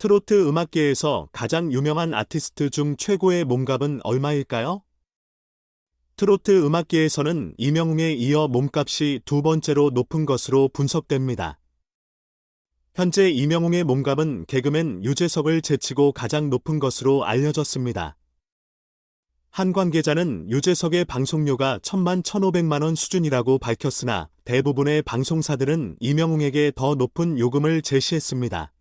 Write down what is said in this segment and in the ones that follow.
트로트 음악계에서 가장 유명한 아티스트 중 최고의 몸값은 얼마일까요? 트로트 음악계에서는 이명웅에 이어 몸값이 두 번째로 높은 것으로 분석됩니다. 현재 이명웅의 몸값은 개그맨 유재석을 제치고 가장 높은 것으로 알려졌습니다. 한 관계자는 유재석의 방송료가 천만 천오백만 원 수준이라고 밝혔으나 대부분의 방송사들은 이명웅에게 더 높은 요금을 제시했습니다.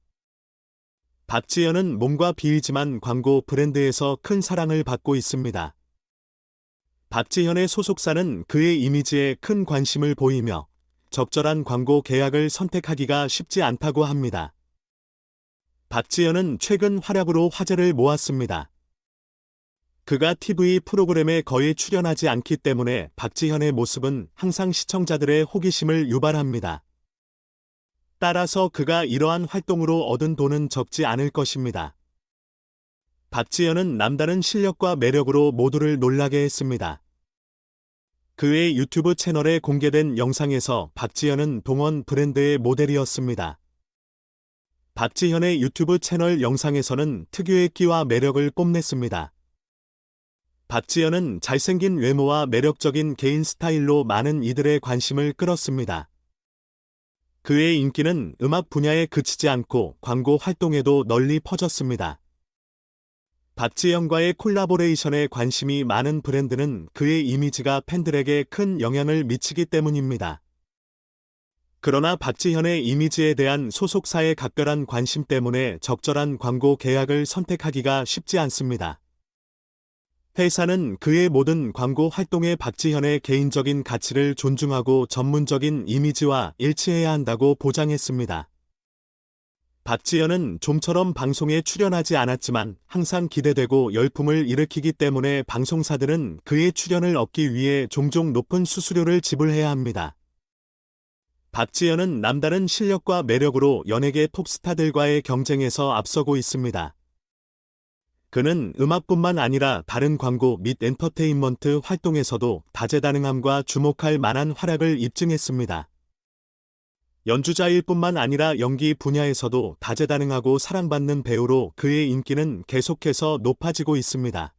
박지현은 몸과 비이지만 광고 브랜드에서 큰 사랑을 받고 있습니다. 박지현의 소속사는 그의 이미지에 큰 관심을 보이며 적절한 광고 계약을 선택하기가 쉽지 않다고 합니다. 박지현은 최근 활약으로 화제를 모았습니다. 그가 TV 프로그램에 거의 출연하지 않기 때문에 박지현의 모습은 항상 시청자들의 호기심을 유발합니다. 따라서 그가 이러한 활동으로 얻은 돈은 적지 않을 것입니다. 박지현은 남다른 실력과 매력으로 모두를 놀라게 했습니다. 그의 유튜브 채널에 공개된 영상에서 박지현은 동원 브랜드의 모델이었습니다. 박지현의 유튜브 채널 영상에서는 특유의 끼와 매력을 뽐냈습니다. 박지현은 잘생긴 외모와 매력적인 개인 스타일로 많은 이들의 관심을 끌었습니다. 그의 인기는 음악 분야에 그치지 않고 광고 활동에도 널리 퍼졌습니다. 박지현과의 콜라보레이션에 관심이 많은 브랜드는 그의 이미지가 팬들에게 큰 영향을 미치기 때문입니다. 그러나 박지현의 이미지에 대한 소속사의 각별한 관심 때문에 적절한 광고 계약을 선택하기가 쉽지 않습니다. 회사는 그의 모든 광고 활동에 박지현의 개인적인 가치를 존중하고 전문적인 이미지와 일치해야 한다고 보장했습니다. 박지현은 좀처럼 방송에 출연하지 않았지만 항상 기대되고 열풍을 일으키기 때문에 방송사들은 그의 출연을 얻기 위해 종종 높은 수수료를 지불해야 합니다. 박지현은 남다른 실력과 매력으로 연예계 톱스타들과의 경쟁에서 앞서고 있습니다. 그는 음악뿐만 아니라 다른 광고 및 엔터테인먼트 활동에서도 다재다능함과 주목할 만한 활약을 입증했습니다. 연주자일 뿐만 아니라 연기 분야에서도 다재다능하고 사랑받는 배우로 그의 인기는 계속해서 높아지고 있습니다.